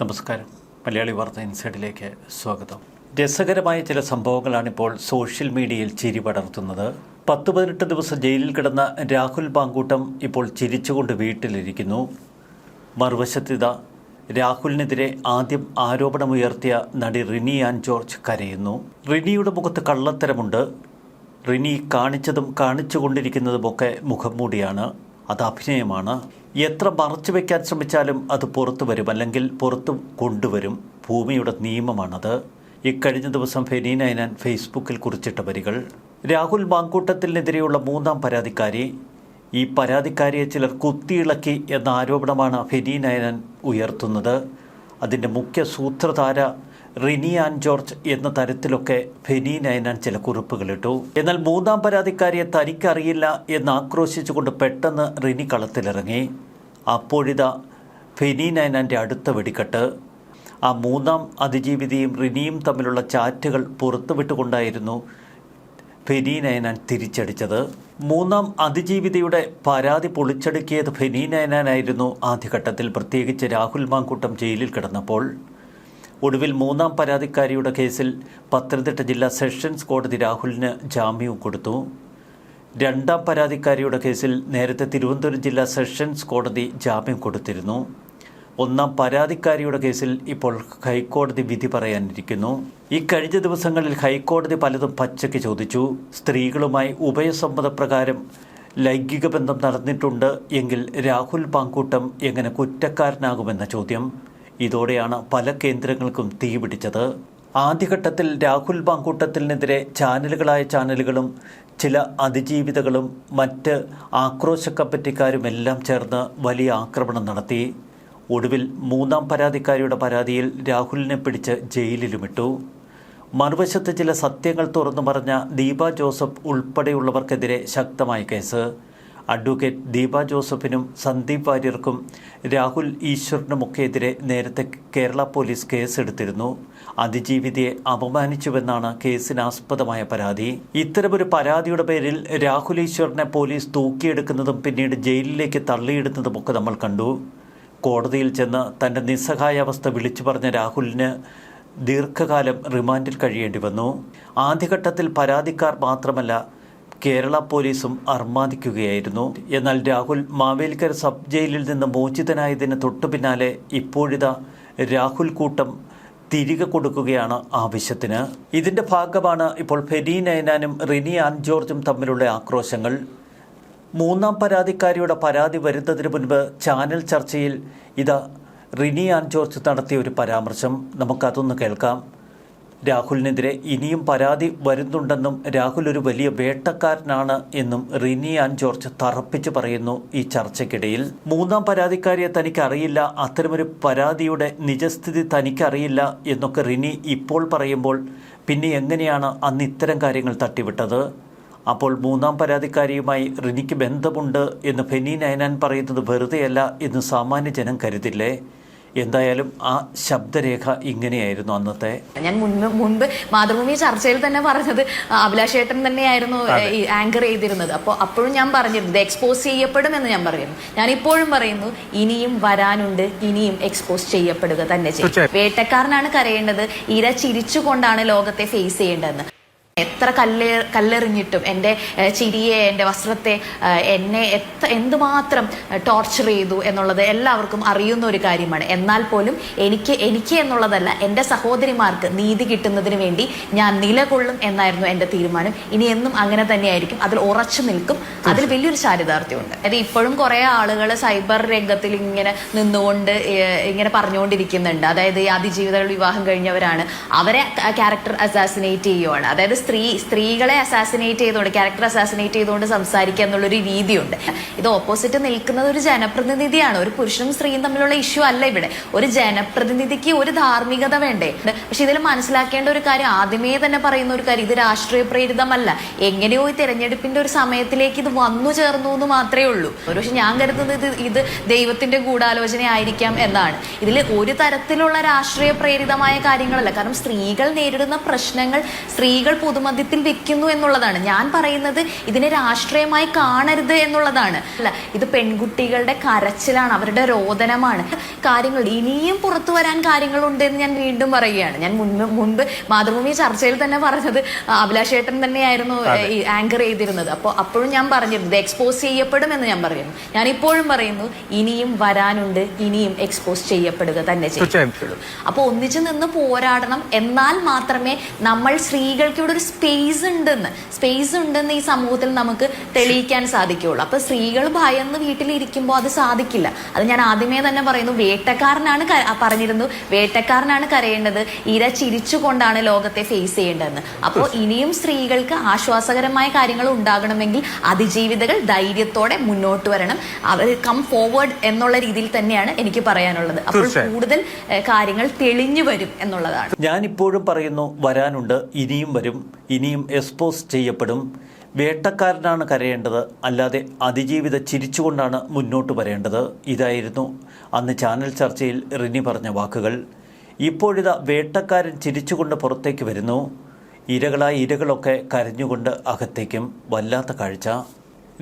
നമസ്കാരം. മലയാളി വാർത്ത ഇൻസൈഡിലേക്ക് സ്വാഗതം. രസകരമായ ചില സംഭവങ്ങളാണ് ഇപ്പോൾ സോഷ്യൽ മീഡിയയിൽ ചിരി പടർത്തുന്നത്. പത്ത് പതിനെട്ട് ദിവസം ജയിലിൽ കിടന്ന രാഹുൽ പാങ്കൂട്ടം ഇപ്പോൾ ചിരിച്ചുകൊണ്ട് വീട്ടിലിരിക്കുന്നു. മറുവശത്തിത രാഹുലിനെതിരെ ആദ്യം ആരോപണമുയർത്തിയ നടി റിനി ആൻ ജോർജ് കരയുന്നു. റിനിയുടെ മുഖത്ത് കള്ളത്തരമുണ്ട്. റിനി കാണിച്ചതും കാണിച്ചുകൊണ്ടിരിക്കുന്നതുമൊക്കെ മുഖംമൂടിയാണ്. അത് അഭിനയമാണ്. എത്ര മറച്ചു വയ്ക്കാൻ ശ്രമിച്ചാലും അത് പുറത്തു വരും. അല്ലെങ്കിൽ പുറത്തു കൊണ്ടുവരും. ഭൂമിയുടെ നിയമമാണത്. ഇക്കഴിഞ്ഞ ദിവസം ഫെനീന ഫേസ്ബുക്കിൽ കുറിച്ചിട്ട വരികൾ. രാഹുൽ മാങ്കൂട്ടത്തിനെതിരെയുള്ള മൂന്നാം പരാതിക്കാരി. ഈ പരാതിക്കാരിയെ ചിലർ കുത്തിയിളക്കി എന്ന ആരോപണമാണ് ഫെനീന ഉയർത്തുന്നത്. അതിന്റെ മുഖ്യ സൂത്രധാര റിനി ആൻഡ് ജോർജ് എന്ന തരത്തിലൊക്കെ ഫെനി നയനാൻ ചില കുറിപ്പുകളിട്ടു. എന്നാൽ മൂന്നാം പരാതിക്കാരിയെ തനിക്കറിയില്ല എന്ന് ആക്രോശിച്ചുകൊണ്ട് പെട്ടെന്ന് റിനി കളത്തിലിറങ്ങി. അപ്പോഴിതാ ഫെനി നയനാന്റെ അടുത്ത വെടിക്കെട്ട്. ആ മൂന്നാം അതിജീവിതയും റിനിയും തമ്മിലുള്ള ചാറ്റുകൾ പുറത്തുവിട്ടുകൊണ്ടായിരുന്നു ഫെനി നയനാൻ തിരിച്ചടിച്ചത്. മൂന്നാം അതിജീവിതയുടെ പരാതി പൊളിച്ചടുക്കിയത് ഫെനി നയനാനായിരുന്നു ആദ്യഘട്ടത്തിൽ. പ്രത്യേകിച്ച് രാഹുൽ മാങ്കൂട്ടം ജയിലിൽ കിടന്നപ്പോൾ. ഒടുവിൽ മൂന്നാം പരാതിക്കാരിയുടെ കേസിൽ പത്തനംതിട്ട ജില്ലാ സെഷൻസ് കോടതി രാഹുലിന് ജാമ്യവും കൊടുത്തു. രണ്ടാം പരാതിക്കാരിയുടെ കേസിൽ നേരത്തെ തിരുവനന്തപുരം ജില്ലാ സെഷൻസ് കോടതി ജാമ്യം കൊടുത്തിരുന്നു. ഒന്നാം പരാതിക്കാരിയുടെ കേസിൽ ഇപ്പോൾ ഹൈക്കോടതി വിധി പറയാനിരിക്കുന്നു. ഈ കഴിഞ്ഞ ദിവസങ്ങളിൽ ഹൈക്കോടതി പലതും പച്ചയ്ക്ക് ചോദിച്ചു. സ്ത്രീകളുമായി ഉഭയസമ്മതപ്രകാരം ലൈംഗിക ബന്ധം നടന്നിട്ടുണ്ട് എങ്കിൽ രാഹുൽ പാങ്കൂട്ടം എങ്ങനെ കുറ്റക്കാരനാകുമെന്ന ചോദ്യം. ഇതോടെയാണ് പല കേന്ദ്രങ്ങൾക്കും തീപിടിച്ചത് ആദ്യഘട്ടത്തിൽ രാഹുൽ ബാങ്കൂട്ടത്തിനെതിരെ ചാനലുകളായ ചാനലുകളും ചില അതിജീവിതകളും മറ്റ് ആക്രോശ കമ്മിറ്റിക്കാരുമെല്ലാം ചേർന്ന് വലിയ ആക്രമണം നടത്തി. ഒടുവിൽ മൂന്നാം പരാതിക്കാരിയുടെ പരാതിയിൽ രാഹുലിനെ പിടിച്ച് ജയിലിലുമിട്ടു. മറുവശത്ത് ചില സത്യങ്ങൾ തുറന്നു പറഞ്ഞ ദീപ ജോസഫ് ഉൾപ്പെടെയുള്ളവർക്കെതിരെ ശക്തമായ കേസ്. അഡ്വക്കേറ്റ് ദീപ ജോസഫിനും സന്ദീപ് വാര്യർക്കും രാഹുൽ ഈശ്വറിനുമൊക്കെതിരെ നേരത്തെ കേരള പോലീസ് കേസെടുത്തിരുന്നു. അതിജീവിതയെ അപമാനിച്ചുവെന്നാണ് കേസിനാസ്പദമായ പരാതി. ഇത്തരമൊരു പരാതിയുടെ പേരിൽ രാഹുൽ ഈശ്വറിനെ പോലീസ് തൂക്കിയെടുക്കുന്നതും പിന്നീട് ജയിലിലേക്ക് തള്ളിയിടുന്നതുമൊക്കെ നമ്മൾ കണ്ടു. കോടതിയിൽ ചെന്ന് തന്റെ നിസ്സഹായാവസ്ഥ വിളിച്ചു പറഞ്ഞ രാഹുലിന് ദീർഘകാലം റിമാൻഡിൽ കഴിയേണ്ടി വന്നു ആദ്യഘട്ടത്തിൽ പരാതിക്കാർ മാത്രമല്ല കേരള പോലീസും അർമാദിക്കുകയായിരുന്നു. എന്നാൽ രാഹുൽ മാവേലിക്കര സബ് ജയിലിൽ നിന്ന് മോചിതനായതിന് തൊട്ടു പിന്നാലെ ഇപ്പോഴിതാ രാഹുൽ കൂട്ടം തിരികെ കൊടുക്കുകയാണ് ആവശ്യത്തിന്. ഇതിന്റെ ഭാഗമാണ് ഇപ്പോൾ ഫെനി നയനാനും റിനി ആൻ ജോർജും തമ്മിലുള്ള ആക്രോശങ്ങൾ. മൂന്നാം പരാതിക്കാരിയുടെ പരാതി വരുന്നതിന് മുൻപ് ചാനൽ ചർച്ചയിൽ ഇത് റിനി ആൻ ജോർജ് നടത്തിയ ഒരു പരാമർശം. നമുക്കതൊന്ന് കേൾക്കാം. രാഹുലിനെതിരെ ഇനിയും പരാതി വരുന്നുണ്ടെന്നും രാഹുൽ ഒരു വലിയ വേട്ടക്കാരനാണ് എന്നും റിനി ആൻ ജോർജ് തറപ്പിച്ചു പറയുന്നു ഈ ചർച്ചയ്ക്കിടയിൽ. മൂന്നാം പരാതിക്കാരിയെ തനിക്കറിയില്ല അത്തരമൊരു പരാതിയുടെ നിജസ്ഥിതി തനിക്കറിയില്ല എന്നൊക്കെ റിനി ഇപ്പോൾ പറയുമ്പോൾ പിന്നെ എങ്ങനെയാണ് അന്ന് ഇത്തരം കാര്യങ്ങൾ തട്ടിവിട്ടത്? അപ്പോൾ മൂന്നാം പരാതിക്കാരിയുമായി റിനിക്ക് ബന്ധമുണ്ട് എന്ന് ഫെനി നയനാൻ പറയുന്നത് വെറുതെയല്ല എന്ന് സാമാന്യ ജനം കരുതില്ലേ? എന്തായാലും ആ ശബ്ദരേഖ ഇങ്ങനെയായിരുന്നു അന്നത്തെ. ഞാൻ മുൻപ് മുൻപ് മാതൃഭൂമി ചർച്ചയിൽ തന്നെ പറഞ്ഞത് അഭിലാഷേട്ടൻ തന്നെയായിരുന്നു ആങ്കർ ചെയ്തിരുന്നത്. അപ്പോൾ അപ്പോഴും ഞാൻ പറഞ്ഞിരുന്നു ഇത് എക്സ്പോസ് ചെയ്യപ്പെടും എന്ന് ഞാൻ പറയുന്നു ഞാൻ ഇപ്പോഴും പറയുന്നു ഇനിയും വരാനുണ്ട് ഇനിയും എക്സ്പോസ് ചെയ്യപ്പെടുക തന്നെ ചെയ്യും. വേട്ടക്കാരനാണ് കരയേണ്ടത് ഇര ചിരിച്ചുകൊണ്ടാണ് ലോകത്തെ ഫേസ് ചെയ്യേണ്ടതെന്ന്. എത്ര കല്ലെ കല്ലെറിഞ്ഞിട്ടും എന്റെ ചിരിയെ എന്റെ വസ്ത്രത്തെ എന്നെ എത്ര എന്തുമാത്രം ടോർച്ചർ ചെയ്തു എന്നുള്ളത് എല്ലാവർക്കും അറിയുന്ന ഒരു കാര്യമാണ്. എന്നാൽ പോലും എനിക്ക് എനിക്ക് എന്നുള്ളതല്ല എന്റെ സഹോദരിമാർക്ക് നീതി കിട്ടുന്നതിന് വേണ്ടി ഞാൻ നിലകൊള്ളും എന്നായിരുന്നു എന്റെ തീരുമാനം. ഇനി എന്നും അങ്ങനെ തന്നെയായിരിക്കും. അതിൽ ഉറച്ചു നിൽക്കും. അതിൽ വലിയൊരു ചാരിതാർത്ഥ്യമുണ്ട്. അതായത് ഇപ്പോഴും കുറേ ആളുകൾ സൈബർ രംഗത്തിൽ ഇങ്ങനെ നിന്നുകൊണ്ട് ഇങ്ങനെ പറഞ്ഞുകൊണ്ടിരിക്കുന്നുണ്ട്. അതായത് ഈ അതിജീവിതകൾ വിവാഹം കഴിഞ്ഞവരാണ്. അവരെ ക്യാരക്ടർ അസാസിനേറ്റ് ചെയ്യുവാണ്. അതായത് സ്ത്രീ സ്ത്രീകളെ അസാസിനേറ്റ് ചെയ്തുകൊണ്ട് ക്യാരക്ടർ അസാസിനേറ്റ് ചെയ്തുകൊണ്ട് സംസാരിക്കുക എന്നുള്ളൊരു രീതിയുണ്ട്. ഇത് ഓപ്പോസിറ്റ് നിൽക്കുന്നത് ഒരു ജനപ്രതിനിധിയാണ്. ഒരു പുരുഷനും സ്ത്രീയും തമ്മിലുള്ള ഇഷ്യൂ അല്ല ഇവിടെ. ഒരു ജനപ്രതിനിധിക്ക് ഒരു ധാർമ്മികത വേണ്ടേ? പക്ഷെ ഇതിൽ മനസ്സിലാക്കേണ്ട ഒരു കാര്യം ആദ്യമേ തന്നെ പറയുന്ന ഒരു കാര്യം ഇത് രാഷ്ട്രീയ പ്രേരിതമല്ല. എങ്ങനെയോ ഈ തെരഞ്ഞെടുപ്പിന്റെ ഒരു സമയത്തിലേക്ക് ഇത് വന്നു ചേർന്നു എന്ന് മാത്രമേ ഉള്ളൂ. ഒരു പക്ഷെ ഞാൻ കരുതുന്നത് ഇത് ഇത് ദൈവത്തിന്റെ ഗൂഢാലോചന ആയിരിക്കാം എന്നാണ്. ഇതിൽ ഒരു തരത്തിലുള്ള രാഷ്ട്രീയ പ്രേരിതമായ കാര്യങ്ങളല്ല. കാരണം സ്ത്രീകൾ നേരിടുന്ന പ്രശ്നങ്ങൾ സ്ത്രീകൾ പൊതുമധ്യത്തിൽ വെക്കുന്നു എന്നുള്ളതാണ്. ഞാൻ പറയുന്നത് ഇതിനെ രാഷ്ട്രീയമായി കാണരുത് എന്നുള്ളതാണ്. അല്ല ഇത് പെൺകുട്ടികളുടെ കരച്ചിലാണ് അവരുടെ രോദനമാണ്. കാര്യങ്ങൾ ഇനിയും പുറത്തു വരാൻ കാര്യങ്ങളുണ്ട് എന്ന് ഞാൻ വീണ്ടും പറയുകയാണ്. ഞാൻ മുൻപ് മുൻപ് മാതൃഭൂമി ചർച്ചയിൽ തന്നെ പറഞ്ഞത് അഭിലാഷേട്ടൻ തന്നെയായിരുന്നു ഈ ആങ്കർ ചെയ്തിരുന്നത്. അപ്പോൾ അപ്പോഴും ഞാൻ പറഞ്ഞിരുന്നത് എക്സ്പോസ് ചെയ്യപ്പെടും എന്ന് ഞാൻ പറയുന്നു. ഞാൻ ഇപ്പോഴും പറയുന്നു ഇനിയും വരാനുണ്ട് ഇനിയും എക്സ്പോസ് ചെയ്യപ്പെടുക തന്നെ ചെയ്യും അപ്പോൾ ഒന്നിച്ചു നിന്ന് പോരാടണം എന്നാൽ മാത്രമേ നമ്മൾ സ്ത്രീകൾക്ക് ഇവിടെ ഒരു സ്പേസ് ഉണ്ടെന്ന്. സ്പേസ് ഉണ്ടെന്ന് ഈ സമൂഹത്തിൽ നമുക്ക് തെളിയിക്കാൻ സാധിക്കുകയുള്ളൂ. അപ്പൊ സ്ത്രീകൾ ഭയന്ന് വീട്ടിലിരിക്കുമ്പോൾ അത് സാധിക്കില്ല. അത് ഞാൻ ആദ്യമേ തന്നെ പറയുന്നു വേട്ടക്കാരനാണ് പറഞ്ഞിരുന്നു വേട്ടക്കാരനാണ് കരയേണ്ടത് ഇര ചിരിച്ചുകൊണ്ടാണ് ലോകത്തെ ഫേസ് ചെയ്യേണ്ടതെന്ന്. അപ്പോൾ ഇനിയും സ്ത്രീകൾക്ക് ആശ്വാസകരമായ കാര്യങ്ങൾ ഉണ്ടാകണമെങ്കിൽ അതിജീവിതകൾ ധൈര്യത്തോടെ മുന്നോട്ട് വരണം. അവർ കം ഫോർവേഡ് എന്നുള്ള രീതിയിൽ തന്നെയാണ് എനിക്ക് പറയാനുള്ളത്. അപ്പോൾ കൂടുതൽ കാര്യങ്ങൾ തെളിഞ്ഞു വരും എന്നുള്ളതാണ്. ഞാൻ ഇപ്പോഴും പറയുന്നു വരാനുണ്ട് ഇനിയും വരും. ഇനിയും എക്സ്പോസ് ചെയ്യപ്പെടും. വേട്ടക്കാരനാണ് കരയേണ്ടത്. അല്ലാതെ അതിജീവിത ചിരിച്ചുകൊണ്ടാണ് മുന്നോട്ട് വരേണ്ടത്. ഇതായിരുന്നു അന്ന് ചാനൽ ചർച്ചയിൽ റിനി പറഞ്ഞ വാക്കുകൾ. ഇപ്പോഴിതാ വേട്ടക്കാരൻ ചിരിച്ചുകൊണ്ട് പുറത്തേക്ക് വരുന്നു. ഇരകളായ ഇരകളൊക്കെ കരഞ്ഞുകൊണ്ട് അകത്തേക്കും. വല്ലാത്ത കാഴ്ച.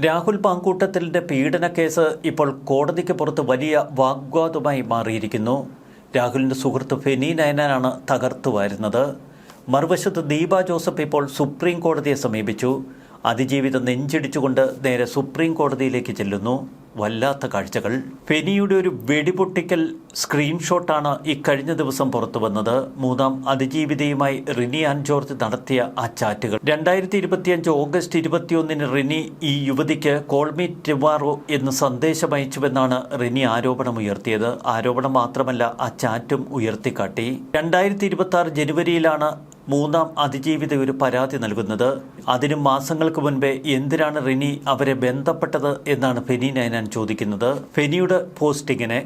രാഹുൽ പാങ്കൂട്ടത്തിലിന്റെ പീഡന കേസ് ഇപ്പോൾ കോടതിക്ക് പുറത്ത് വലിയ വാഗ്വാദമായി മാറിയിരിക്കുന്നു. രാഹുലിന്റെ സുഹൃത്ത് ഫെനി നയനാണ് തകർത്തു വാരുന്നത് മറുവശത്ത് ദീപ ജോസഫ് ഇപ്പോൾ സുപ്രീം കോടതിയെ സമീപിച്ചു. അതിജീവിതം നെഞ്ചിടിച്ചുകൊണ്ട് നേരെ സുപ്രീം കോടതിയിലേക്ക് ചെല്ലുന്നു. വല്ലാത്ത കാഴ്ചകൾ. ഫെനിയുടെ ഒരു വെടിപൊട്ടിക്കൽ സ്ക്രീൻഷോട്ടാണ് ഇക്കഴിഞ്ഞ ദിവസം പുറത്തു വന്നത്. മൂന്നാം അതിജീവിതയുമായി റിനി ആൻ ജോർജ് നടത്തിയ ആ ചാറ്റുകൾ. രണ്ടായിരത്തി ഇരുപത്തിയഞ്ച് ഓഗസ്റ്റ് ഇരുപത്തിയൊന്നിന് റിനി ഈ യുവതിക്ക് കോൾമി ടിവാറോ എന്ന് സന്ദേശം അയച്ചുവെന്നാണ് റിനി ആരോപണം ഉയർത്തിയത് ആരോപണം മാത്രമല്ല ആ ചാറ്റും ഉയർത്തിക്കാട്ടി. രണ്ടായിരത്തി ഇരുപത്തി ആറ് ജനുവരിയിലാണ് മൂന്നാം അതിജീവിത ഒരു പരാതി നൽകുന്നത്. അതിനും മാസങ്ങൾക്ക് മുൻപേ എന്തിനാണ് റിനി അവരെ ബന്ധപ്പെട്ടത് എന്നാണ് ഫെനി നയനാൻ ചോദിക്കുന്നത് ഫെനിയുടെ പോസ്റ്റിങ്ങിനെ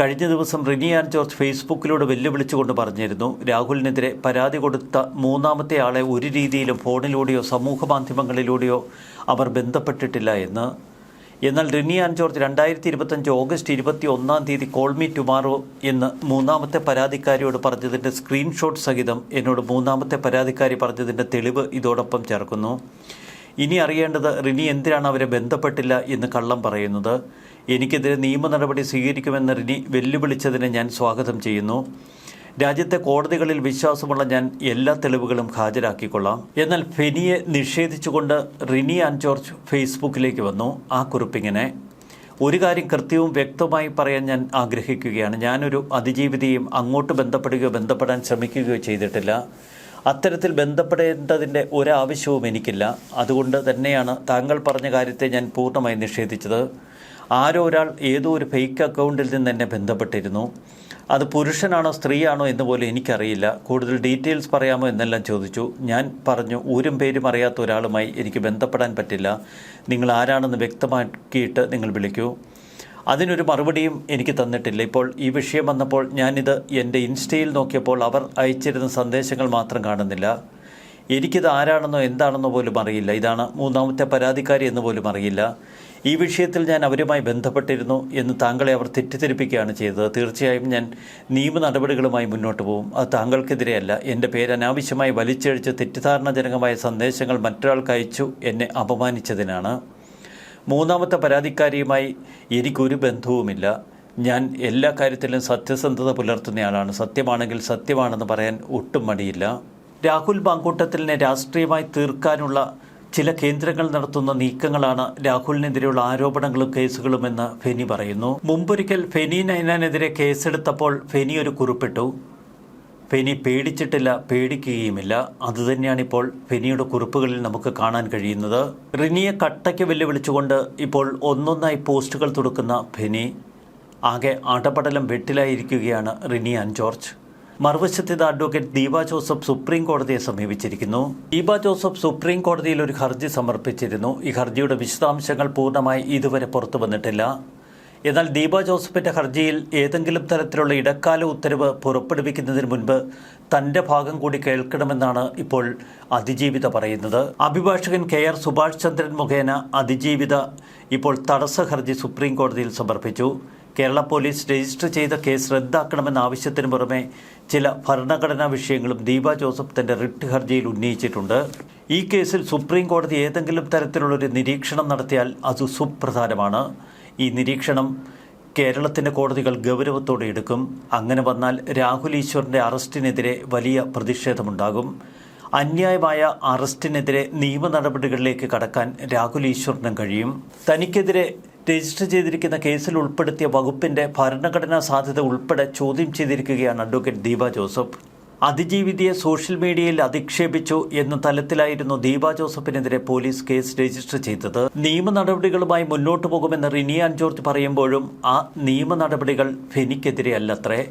കഴിഞ്ഞ ദിവസം റിനി ആൻഡ് ജോർജ് ഫേസ്ബുക്കിലൂടെ വെല്ലുവിളിച്ചുകൊണ്ട് പറഞ്ഞിരുന്നു രാഹുലിനെതിരെ പരാതി കൊടുത്ത മൂന്നാമത്തെ ആളെ ഒരു രീതിയിലും ഫോണിലൂടെയോ സമൂഹ മാധ്യമങ്ങളിലൂടെയോ അവർ ബന്ധപ്പെട്ടിട്ടില്ല എന്ന്. എന്നാൽ റിനി ആൻഡ് ജോർജ് രണ്ടായിരത്തി ഇരുപത്തഞ്ച് ഓഗസ്റ്റ് ഇരുപത്തി ഒന്നാം തീയതി കോൾ മീ ടുമാറോ എന്ന് മൂന്നാമത്തെ പരാതിക്കാരിയോട് പറഞ്ഞതിന്റെ സ്ക്രീൻഷോട്ട് സഹിതം എന്നോട് മൂന്നാമത്തെ പരാതിക്കാരി പറഞ്ഞതിന്റെ തെളിവ് ഇതോടൊപ്പം ചേർക്കുന്നു. ഇനി അറിയേണ്ടത് റിനി എന്തിനാണ് അവരെ ബന്ധപ്പെട്ടില്ല എന്ന് കള്ളം പറയുന്നത്? എനിക്കെതിരെ നിയമ നടപടി സ്വീകരിക്കുമെന്ന് റിനി വെല്ലുവിളിച്ചതിനെ ഞാൻ സ്വാഗതം ചെയ്യുന്നു. രാജ്യത്തെ കോടതികളിൽ വിശ്വാസമുള്ള ഞാൻ എല്ലാ തെളിവുകളും ഹാജരാക്കിക്കൊള്ളാം. എന്നാൽ ഫെനിയെ നിഷേധിച്ചുകൊണ്ട് റിനി ആൻഡ് ജോർജ് ഫേസ്ബുക്കിലേക്ക് വന്നു. ആ കുറിപ്പിങ്ങനെ ഒരു കാര്യം കൃത്യവും വ്യക്തമായി പറയാൻ ഞാൻ ആഗ്രഹിക്കുകയാണ്. ഞാനൊരു അതിജീവിതയും അങ്ങോട്ട് ബന്ധപ്പെടുകയോ ബന്ധപ്പെടാൻ ശ്രമിക്കുകയോ ചെയ്തിട്ടില്ല. അത്തരത്തിൽ ബന്ധപ്പെടേണ്ടതിന്റെ ഒരാവശ്യവും എനിക്കില്ല. അതുകൊണ്ട് തന്നെയാണ് താങ്കൾ പറഞ്ഞ കാര്യത്തെ ഞാൻ പൂർണമായി നിഷേധിച്ചത്. ആരോ ഒരാൾ ഏതോ ഒരു ഫേക്ക് അക്കൗണ്ടിൽ നിന്ന് എന്നെ ബന്ധപ്പെട്ടിരുന്നു. അത് പുരുഷനാണോ സ്ത്രീയാണോ എന്ന് പോലും എനിക്കറിയില്ല. കൂടുതൽ ഡീറ്റെയിൽസ് പറയാമോ എന്നെല്ലാം ചോദിച്ചു. ഞാൻ പറഞ്ഞു ഊരും പേരും അറിയാത്ത ഒരാളുമായി എനിക്ക് ബന്ധപ്പെടാൻ പറ്റില്ല. നിങ്ങൾ ആരാണെന്ന് വ്യക്തമാക്കിയിട്ട് നിങ്ങൾ വിളിക്കൂ. അതിനൊരു മറുപടിയും എനിക്ക് തന്നിട്ടില്ല. ഇപ്പോൾ ഈ വിഷയം വന്നപ്പോൾ ഞാനിത് എന്റെ ഇൻസ്റ്റയിൽ നോക്കിയപ്പോൾ അവർ അയച്ചിരുന്ന സന്ദേശങ്ങൾ മാത്രം കാണുന്നില്ല. എനിക്കിത് ആരാണെന്നോ എന്താണെന്നോ പോലും അറിയില്ല. ഇതാണ് മൂന്നാമത്തെ പരാതിക്കാരി എന്ന് പോലും അറിയില്ല. ഈ വിഷയത്തിൽ ഞാൻ അവരുമായി ബന്ധപ്പെട്ടിരുന്നു എന്ന് താങ്കളെ അവർ തെറ്റിദ്ധരിപ്പിക്കുകയാണ് ചെയ്തത്. തീർച്ചയായും ഞാൻ നിയമ നടപടികളുമായി മുന്നോട്ട് പോകും. അത് താങ്കൾക്കെതിരെയല്ല. എന്റെ പേര് അനാവശ്യമായി വലിച്ചഴിച്ച് തെറ്റിദ്ധാരണജനകമായ സന്ദേശങ്ങൾ മറ്റൊരാൾക്ക് അയച്ചു എന്നെ അപമാനിച്ചതിനാണ്. മൂന്നാമത്തെ പരാതിക്കാരിയുമായി എനിക്കൊരു ബന്ധവുമില്ല. ഞാൻ എല്ലാ കാര്യത്തിലും സത്യസന്ധത പുലർത്തുന്നയാളാണ് സത്യമാണെങ്കിൽ സത്യമാണെന്ന് പറയാൻ ഒട്ടും മടിയില്ല. രാഹുൽ ബാങ്കൂട്ടത്തിലിനെ രാഷ്ട്രീയമായി തീർക്കാനുള്ള ചില കേന്ദ്രങ്ങൾ നടത്തുന്ന നീക്കങ്ങളാണ് രാഹുലിനെതിരെയുള്ള ആരോപണങ്ങളും കേസുകളുമെന്ന് ഫെനി പറയുന്നു. മുമ്പൊരിക്കൽ ഫെനി നൈനാനെതിരെ കേസെടുത്തപ്പോൾ ഫെനി ഒരു കുറിപ്പിട്ടു. ഫെനി പേടിച്ചിട്ടില്ല പേടിക്കുകയുമില്ല. അതുതന്നെയാണ് ഇപ്പോൾ ഫെനിയുടെ കുറിപ്പുകളിൽ നമുക്ക് കാണാൻ കഴിയുന്നത്. റിനിയെ കട്ടയ്ക്ക് വെല്ലുവിളിച്ചുകൊണ്ട് ഇപ്പോൾ ഒന്നൊന്നായി പോസ്റ്റുകൾ തുടക്കുന്ന ഫെനി ആകെ അടപടലം വെട്ടിലായിരിക്കുകയാണ് റിനി ആൻഡ് ജോർജ്. മറുവശത്തേത് അഡ്വക്കേറ്റ് ദീപ ജോസഫ് സുപ്രീം കോടതിയെ സമീപിച്ചിരിക്കുന്നു. ദീപ ജോസഫ് സുപ്രീം കോടതിയിൽ ഒരു ഹർജി സമർപ്പിച്ചിരുന്നു. ഈ ഹർജിയുടെ വിശദാംശങ്ങൾ പൂർണമായി ഇതുവരെ പുറത്തു വന്നിട്ടില്ല. എന്നാൽ ദീപ ജോസഫിന്റെ ഹർജിയിൽ ഏതെങ്കിലും തരത്തിലുള്ള ഇടക്കാല ഉത്തരവ് പുറപ്പെടുവിക്കുന്നതിന് മുൻപ് തന്റെ ഭാഗം കൂടി കേൾക്കണമെന്നാണ് ഇപ്പോൾ അതിജീവിത പറയുന്നത്. അഭിഭാഷകൻ കെ ആർ സുഭാഷ് ചന്ദ്രൻ മുഖേന അതിജീവിത ഇപ്പോൾ തടസ്സ ഹർജി സുപ്രീം കോടതിയിൽ സമർപ്പിച്ചു. കേരള പോലീസ് രജിസ്റ്റർ ചെയ്ത കേസ് റദ്ദാക്കണമെന്ന ആവശ്യത്തിന് പുറമെ ചില ഭരണഘടനാ വിഷയങ്ങളും ദീപ ജോസഫ് തന്റെ റിട്ട് ഹർജിയിൽ ഉന്നയിച്ചിട്ടുണ്ട്. ഈ കേസിൽ സുപ്രീം കോടതി ഏതെങ്കിലും തരത്തിലുള്ളൊരു നിരീക്ഷണം നടത്തിയാൽ അത് സുപ്രധാനമാണ്. ഈ നിരീക്ഷണം കേരളത്തിന്റെ കോടതികൾ ഗൗരവത്തോടെ എടുക്കും. അങ്ങനെ വന്നാൽ രാഹുൽ ഈശ്വറിന്റെ അറസ്റ്റിനെതിരെ വലിയ പ്രതിഷേധമുണ്ടാകും. അന്യായമായ അറസ്റ്റിനെതിരെ നിയമ നടപടികളിലേക്ക് കടക്കാൻ രാഹുൽ ഈശ്വറിനും കഴിയും. തനിക്കെതിരെ രജിസ്റ്റർ ചെയ്തിരിക്കുന്ന കേസിൽ ഉൾപ്പെടുത്തിയ വകുപ്പിന്റെ ഭരണഘടനാ സാധ്യത ഉൾപ്പെടെ ചോദ്യം ചെയ്തിരിക്കുകയാണ് അഡ്വക്കേറ്റ് ദീപ ജോസഫ്. അതിജീവിതയെ സോഷ്യൽ മീഡിയയിൽ അധിക്ഷേപിച്ചു എന്ന തലത്തിലായിരുന്നു ദീപ ജോസഫിനെതിരെ പോലീസ് കേസ് രജിസ്റ്റർ ചെയ്തത്. നിയമ നടപടികളുമായി മുന്നോട്ടു പോകുമെന്ന് റിനിയാൻ ജോർജ് പറയുമ്പോഴും ആ നിയമ നടപടികൾ ഫെനിക്കെതിരെയല്ലത്രേ.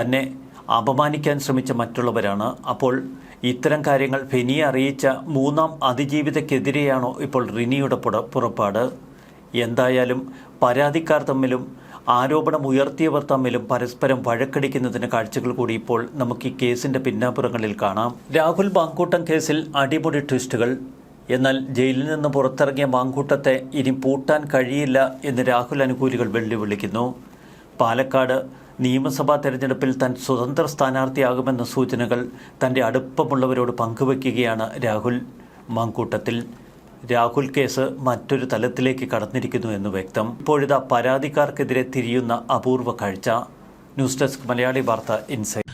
തന്നെ അപമാനിക്കാൻ ശ്രമിച്ച മറ്റുള്ളവരാണ്. അപ്പോൾ ഇത്തരം കാര്യങ്ങൾ ഫെനിയെ അറിയിച്ച മൂന്നാം അതിജീവിതക്കെതിരെയാണോ ഇപ്പോൾ റിനിയുടെ പുറ- പുറപ്പാട്? എന്തായാലും പരാതിക്കാർ തമ്മിലും ആരോപണം ഉയർത്തിയവർ തമ്മിലും പരസ്പരം വഴക്കടിക്കുന്നതിന് കാഴ്ചകൾ കൂടി ഇപ്പോൾ നമുക്ക് ഈ കേസിന്റെ പിന്നാമ്പുറങ്ങളിൽ കാണാം. രാഹുൽ ബാങ്കൂട്ടം കേസിൽ അടിപൊളി ട്വിസ്റ്റുകൾ. എന്നാൽ ജയിലിൽ നിന്ന് പുറത്തിറങ്ങിയ മാങ്കൂട്ടത്തെ ഇനി പൂട്ടാൻ കഴിയില്ല എന്ന് രാഹുൽ അനുകൂലികൾ വെല്ലുവിളിക്കുന്നു. പാലക്കാട് നിയമസഭാ തെരഞ്ഞെടുപ്പിൽ താൻ സ്വതന്ത്ര സ്ഥാനാർത്ഥിയാകുമെന്ന സൂചനകൾ തന്റെ അടുപ്പമുള്ളവരോട് പങ്കുവയ്ക്കുകയാണ് രാഹുൽ മാങ്കൂട്ടത്തിൽ. രാഹുൽ കേസ് മറ്റൊരു തലത്തിലേക്ക് കടന്നിരിക്കുന്നു എന്ന് വ്യക്തം. ഇപ്പോഴിതാ പരാതിക്കാർക്കെതിരെ തിരിയുന്ന അപൂർവ കാഴ്ച. ന്യൂസ് ഡെസ്ക് മലയാളി വാർത്ത ഇൻസൈറ്റ്